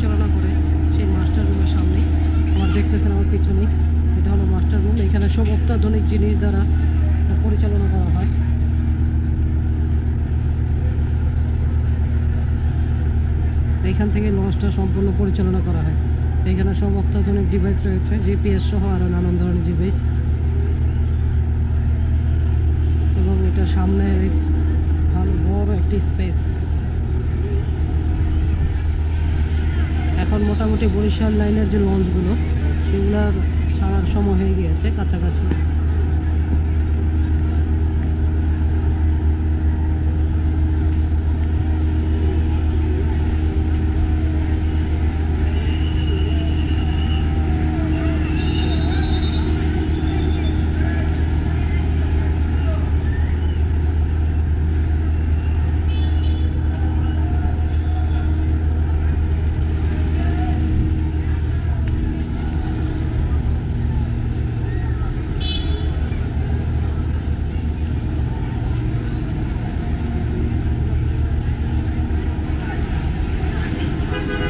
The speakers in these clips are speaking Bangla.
পরিচালনা করে সেই মাস্টার রুমের সামনে আমার দেখতেছেন আমার পিছনে এটা হলো মাস্টার রুম এখানে সব অত্যাধুনিক জিনিস দ্বারা পরিচালনা করা হয়। এখান থেকে লঞ্চটা সম্পূর্ণ পরিচালনা করা হয়। এখানে সব অত্যাধুনিক ডিভাইস রয়েছে। জিপিএস সহ আরও নানান ধরনের ডিভাইস এবং এটা সামনে এখন মোটামুটি বরিশাল লাইনের যে লঞ্চগুলো সেগুলো ছাড়ার সময় হয়ে গিয়েছে কাছাকাছি।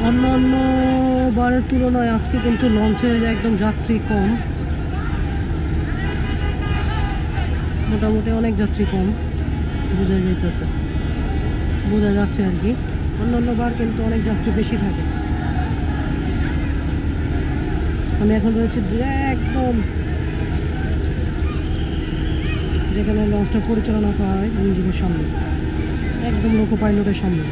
অন্য অন্য বারের তুলনায় আজকে কিন্তু লঞ্চে একদম যাত্রী কম। মোটামুটি অনেক যাত্রী কম, বোঝা যাইতেছে। বোঝা যাচ্ছে আর কি। অন্যান্য বার কিন্তু অনেক যাত্রী বেশি থাকে। আমি এখন রয়েছে একদম যেখানে লঞ্চটা পরিচালনা করা হয় ইঞ্জিনের সামনে, একদম লোকো পাইলটের সামনে।